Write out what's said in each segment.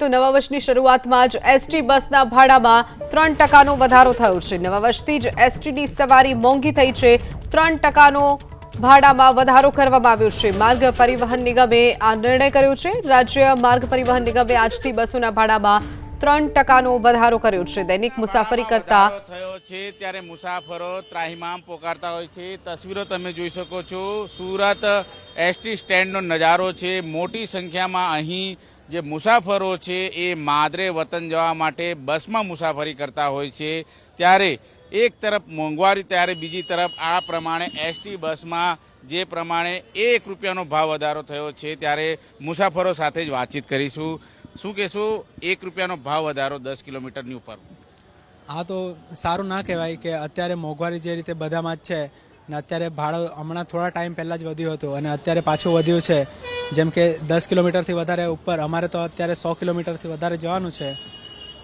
તો નવા વર્ષની શરૂઆતમાં જ એસટી બસના ભાડામાં ત્રણ ટકાનો વધારો થયો છે. નવા વર્ષથી જ એસટીની સવારી મોંઘી થઈ છે. ત્રણ ટકાનો ભાડામાં વધારો કરવામાં આવ્યો છે. માર્ગ પરિવહન નિગમે આ નિર્ણય કર્યો છે. રાજ્ય માર્ગ પરિવહન નિગમે આજથી બસોના ભાડામાં ત્રણ ટકાનો વધારો કર્યો છે. દૈનિક મુસાફરી કરતા થયો છે ત્યારે મુસાફરો ત્રાહિમામ પોકારતા હોય છે. તસવીરો તમે જોઈ શકો છો. સુરત એસટી સ્ટેન્ડનો નજારો છે. મોટી સંખ્યામાં અહીં જે મુસાફરો છે એ માદરે વતન જવા માટે બસમાં મુસાફરી કરતા હોય છે. ત્યારે એક તરફ મોંઘવારી, ત્યારે બીજી તરફ આ પ્રમાણે એસટી બસમાં જે પ્રમાણે એક રૂપિયાનો ભાવ વધારો થયો છે, ત્યારે મુસાફરો સાથે જ વાતચીત કરીશું. શું કહેશું? એક રૂપિયાનો ભાવ વધારો દસ કિલોમીટરની ઉપર. હા તો સારું ના કહેવાય કે અત્યારે મોંઘવારી જે રીતે બધામાં જ છે ને અત્યારે ભાડો હમણાં થોડા ટાઈમ પહેલાં જ વધ્યું હતું અને અત્યારે પાછું વધ્યું છે. જેમ કે દસ કિલોમીટરથી વધારે ઉપર અમારે તો અત્યારે સો કિલોમીટરથી વધારે જવાનું છે.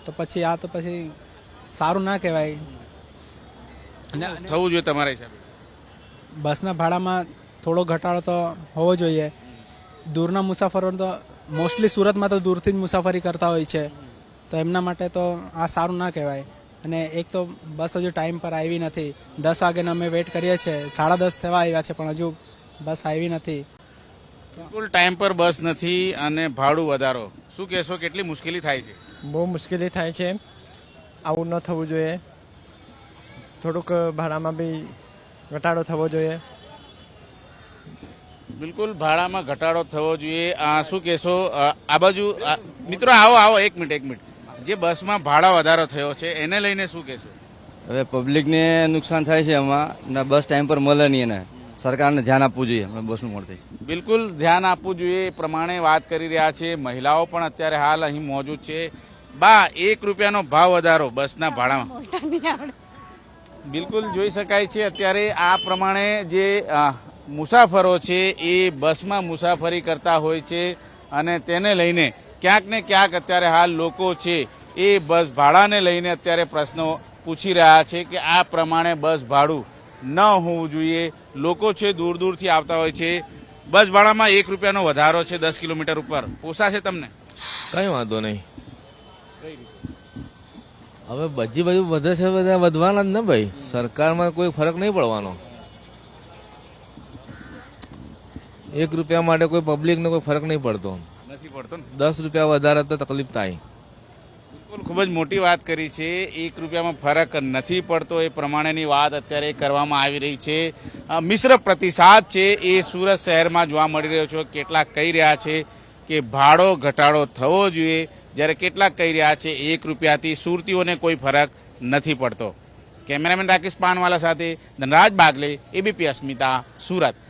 તો પછી આ તો પછી સારું ના કહેવાય. થવું જોઈએ તમારા હિસાબે? બસના ભાડામાં થોડો ઘટાડો તો હોવો જોઈએ. દૂરના મુસાફરો તો મોસ્ટલી સુરતમાં તો દૂરથી જ મુસાફરી કરતા હોય છે. તો એમના માટે તો આ સારું ના કહેવાય. અને એક તો બસ હજુ ટાઈમ પર આવી નથી. દસ વાગ્યાને અમે વેઇટ કરીએ છીએ. સાડા દસ થવા આવ્યા છે પણ હજુ બસ આવી નથી. બિલકુલ ટાઈમ પર બસ નથી અને ભાડું વધારો. શું કહેશો કેટલી મુશ્કેલી થાય છે? બહુ મુશ્કેલી થાય છે. આવું ન થવું જોઈએ. થોડુંક ભાડામાં બી ઘટાડો થવો જોઈએ. બિલકુલ ભાડામાં ઘટાડો થવો જોઈએ. આ શું કહેશો આ બાજુ મિત્રો આવો આવો એક મિનિટ એક મિનિટ. જે બસમાં ભાડા વધારો થયો છે એને લઈને શું કહેશો? હવે પબ્લિકને નુકસાન થાય છે એમાં ના બસ ટાઈમ પર મળે નહીં એને. સરકારને ધ્યાન આપવું જોઈએ. આપણે બસનું મળતી બિલકુલ ધ્યાન આપવું જોઈએ. એ પ્રમાણે વાત કરી રહ્યા છે. મહિલાઓ પણ અત્યારે હાલ અહીં મોજૂદ છે. બા, એક રૂપિયાનો ભાવ વધારો બસના ભાડામાં. બિલકુલ જોઈ શકાય છે. અત્યારે આ પ્રમાણે જે મુસાફરો છે, એ બસમાં મુસાફરી કરતા હોય છે અને તેને લઈને ક્યાંક ને ક્યાંક અત્યારે હાલ લોકો છે, એ બસ ભાડાને લઈને અત્યારે પ્રશ્નો પૂછી રહ્યા છે કે આ પ્રમાણે બસ ભાડું ન હોવું જોઈએ. લોકો છે દૂર દૂરથી આવતા હોય છે. બસ ભાડામાં એક રૂપિયાનો વધારો છે દસ કિલોમીટર ઉપર. પોસાશે તમને? કઈ વાંધો નહીં. હવે બધી બધું વધે છે બધા વધવાના જ ને ભાઈ. સરકારમાં કોઈ ફરક નહીં પડવાનો. એક રૂપિયા માટે કોઈ પબ્લિકને કોઈ ફરક નહીં પડતો. નથી પડતો દસ રૂપિયા વધારે તો તકલીફ થાય. બિલકુલ ખૂબ જ મોટી વાત કરી છે. એક રૂપિયામાં ફરક નથી પડતો. એ પ્રમાણેની વાત અત્યારે કરવામાં આવી રહી છે. મિશ્ર પ્રતિસાદ છે એ સુરત શહેરમાં જોવા મળી રહ્યો છે. કેટલાક કહી રહ્યા છે કે ભાડો ઘટાડો થવો જોઈએ. જ્યારે કેટલાક કહી રહ્યા છે એક રૂપિયાથી સુરતીઓને કોઈ ફરક નથી પડતો. કેમેરામેન રાકેશ પાનવાલા સાથે ધનરાજ બાગલે, એબીપી અસ્મિતા, સુરત.